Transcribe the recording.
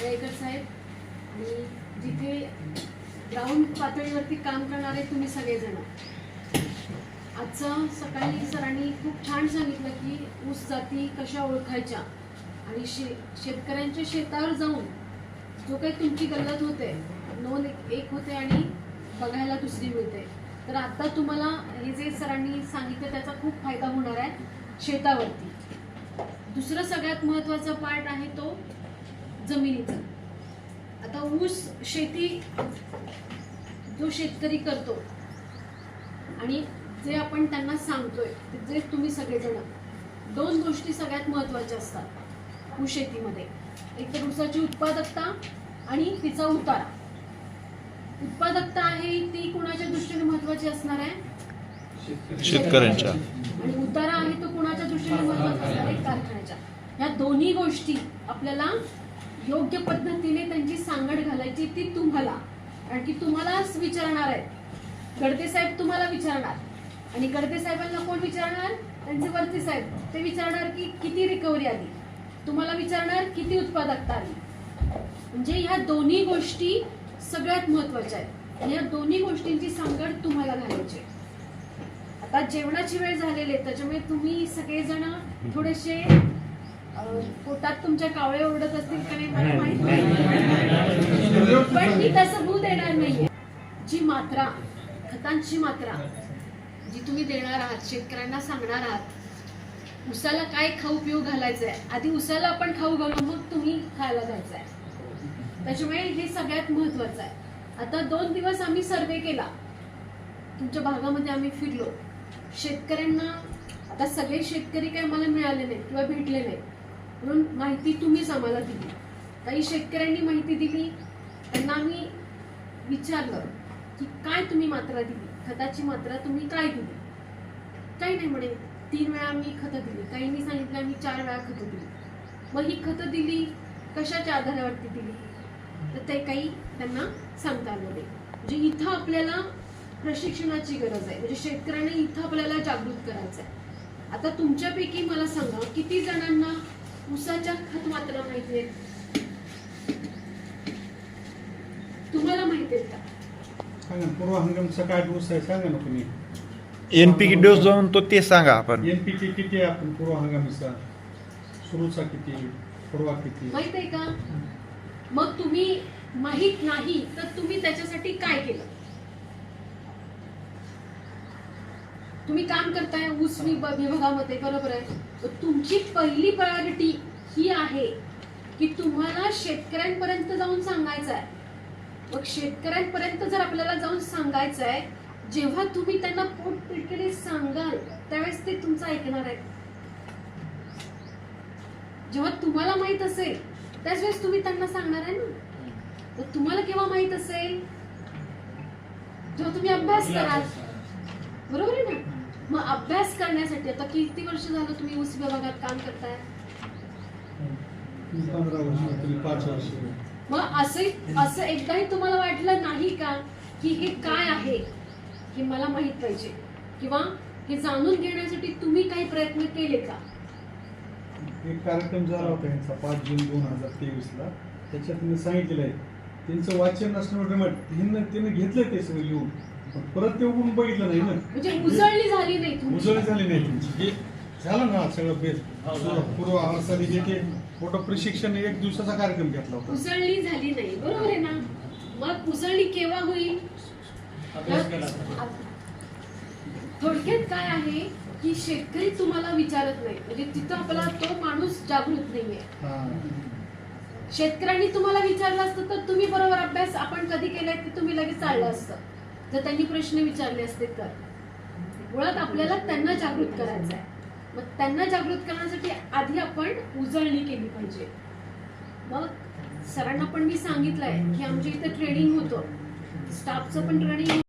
दरेकर साहेब आणि जिथे ग्राउंड पातळीवरती काम करणारे तुम्ही सगळेजण. आजचं सकाळी सरांनी खूप छान सांगितलं की ऊस जाती कशा ओळखायच्या आणि शे शेतकऱ्यांच्या शेतावर जाऊन जो काही तुमची गल्लत होते नोंद एक- एक होते आणि बघायला दुसरी मिळते. तर आता तुम्हाला हे जे सरांनी सांगितलं त्याचा खूप फायदा होणार आहे शेतावरती. दुसरं सगळ्यात महत्त्वाचा पार्ट आहे तो जमिनीचा. आता ऊस शेती जो शेतकरी करतो आणि जे आपण त्यांना सांगतोय जे तुम्ही सगळेजण दोन गोष्टी सगळ्यात महत्त्वाच्या असतात ऊस शेतीमध्ये. एक तर ऊसाची उत्पादकता आणि तिचा उतारा. उत्पादकता आहे ती कुणाच्या दृष्टीने महत्त्वाची असणार आहे? शेतकऱ्यांच्या. आणि उतारा आहे तो कुणाच्या दृष्टीने महत्त्वाचा असणार आहे? कारखान्याच्या. ह्या दोन्ही गोष्टी आपल्याला योग्य पद्धतीने त्यांची सांगड घालायची ती तुम्हाला. कारण की तुम्हालाच विचारणार आहेत. गडते साहेब तुम्हाला विचारणार. आणि गडते साहेबांना कोण विचारणार? त्यांचे वरती साहेब. ते विचारणार की किती रिकव्हरी आली? तुम्हाला विचारणार किती उत्पादकता आली? म्हणजे ह्या दोन्ही गोष्टी सगळ्यात महत्त्वाच्या आहेत. या दोन्ही गोष्टींची सांगड तुम्हाला घालायची आता जेवणाची वेळ झालेली आहे त्याच्यामुळे तुम्ही सगळेजण थोडेसे पोटात तुमच्या कावळे ओरडत असतील का नाही मला माहीत नाही. पण मी तसं होऊ देणार नाहीये. जी मात्रा खतांची मात्रा जी तुम्ही देणार आहात शेतकऱ्यांना सांगणार आहात उसाला काय खाऊ पिऊ घालायचं आहे आधी उसाला आपण खाऊ घालू मग तुम्ही खायला जायचं आहे त्याच्यामुळे हे सगळ्यात महत्वाचं आहे. आता दोन दिवस आम्ही सर्वे केला. तुमच्या भागामध्ये आम्ही फिरलो. शेतकऱ्यांना आता सगळे शेतकरी काही आम्हाला मिळाले नाहीत किंवा भेटले नाहीत. म्हणून माहिती तुम्हीच आम्हाला दिली. काही शेतकऱ्यांनी माहिती दिली. त्यांना आम्ही विचारलं की काय तुम्ही मात्रा दिली? खताची मात्रा तुम्ही काय दिली? काही नाही म्हणे. तीन वेळा आम्ही खतं दिली. काहींनी सांगितलं मी चार वेळा खतं दिली. मग ही खतं दिली कशाच्या आधारावरती दिली? तर ते काही त्यांना सांगता आलं नाही. म्हणजे इथं आपल्याला प्रशिक्षणाची गरज आहे. म्हणजे शेतकऱ्यांना इथं आपल्याला जागृत करायचं आहे आता तुमच्यापैकी मला सांगा किती जणांना ऊसाच्या खत मात्रा माहिती आहेत. तुम्हाला माहिती आहेत का? सांगा ना, पूर्व हंगामचा काय डोस आहे सांगा ना तुम्ही. एनपीके डोस जाऊन तो ते सांगा आपण. एनपीके किती आहे आपण पूर्व हंगामीचा सुरूचा किती पूर्वा किती? माहीत आहे का? मग तुम्ही माहीत नाही तर तुम्ही त्याच्यासाठी काय केलं? तुम्ही काम करताय ऊस विभ- विभागामध्ये बरोबर आहे. तुमची पहिली प्रायोरिटी ही आहे की तुम्हाला शेतकऱ्यांपर्यंत जाऊन सांगायचं आहे मग शेतकऱ्यांपर्यंत जर आपल्याला जाऊन सांगायचं आहे जेव्हा तुम्ही त्यांना पोट पिटकेने सांगाल त्यावेळेस ते तुमचं ऐकणार आहेत. जेव्हा तुम्हाला माहीत असेल त्याच वेळेस तुम्ही त्यांना सांगणार आहे ना. तर तुम्हाला केव्हा माहीत असेल? जेव्हा तुम्ही अभ्यास कराल. बरोबर आहे ना? मग अभ्यास करण्यासाठी आता किती वर्ष झालं तुम्ही ऊस विभागात काम करताय? मग असे असं एकदाही तुम्हाला वाटलं नाही का की हे काय आहे? हे मला माहीत पाहिजे. किंवा हे जाणून घेण्यासाठी तुम्ही काही प्रयत्न केले का? एक कार्यक्रम झाला होता यांचा पाच जून दोन हजार तेवीस ला त्याच्यात मी सांगितलेलं आहे त्यांचं वाचन हिनं त्यानं घेतलं ते सगळं लिहून. परत ते उघडून बघितलं नाही ना. म्हणजे उजळली झाली नाही तुमची. उजळ झाली नाही जे झालं ना सगळं बेस पूर्व अवस्थाने जे ते मोठं प्रशिक्षण एक दिवसाचा कार्यक्रम घेतला होता. उसळली झाली नाही. बरोबर आहे ना? मग उसळली केव्हा होईल? थोडक्यात काय आहे की शेतकरी तुम्हाला विचारत नाही. म्हणजे तिथं आपला तो माणूस जागृत नाहीये. हा. शेतकऱ्यांनी तुम्हाला विचारलं असतं तर तुम्ही बरोबर अभ्यास आपण कधी केलाय ते तुम्ही लगेच चाललं असतं. जर त्यांनी प्रश्न विचारले असते तर. मुळात आपल्याला त्यांना जागृत करायचं आहे. मग त्यांना जागृत करण्यासाठी आधी आपण उजळणी केली पाहिजे. मग सरांना पण मी सांगितलंय की आमच्या इथं ट्रेनिंग होतं. स्टाफचं पण ट्रेनिंग